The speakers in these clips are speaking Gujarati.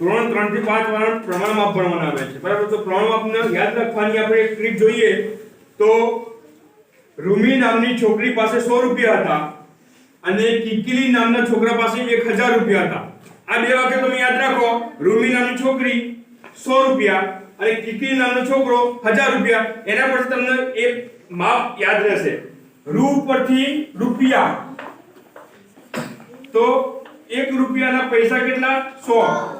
ધોરણ ત્રણથી પાંચ વાળા પ્રમાણ માપ ભણવાના આવે છે. બરાબર? તો પ્રમાણ માપને યાદ રાખવાની આપણે એક ટ્રીક જોઈએ. તો રૂમી નામની છોકરી પાસે સો રૂપિયા હતા અને કિકિલી નામના છોકરા પાસે એક હજાર રૂપિયા હતા. આ બે વાક્ય તમે યાદ રાખો. રૂમી નામની છોકરી સો રૂપિયા અને કિકિલી નામનો છોકરો હજાર રૂપિયા. એના પરથી તમને એક માપ યાદ રહેશે. રૂ પરથી રૂપિયા. તો એક રૂપિયાના પૈસા કેટલા? સો.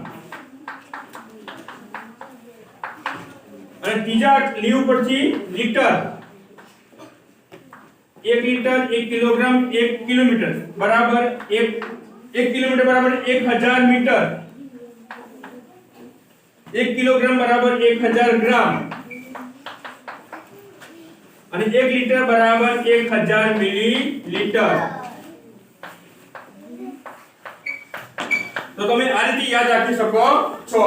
અને ત્રીજા લી ઉપરથી લીટર એક લીટર એક કિલોગ્રામ એક કિલોમીટર બરાબર એક એક કિલોમીટર બરાબર એક હજાર મીટર એક કિલોગ્રામ બરાબર એક હજાર ગ્રામ અને એક લીટર બરાબર એક હજાર મિલી લીટર તો તમે આ રીતે યાદ રાખી શકો છો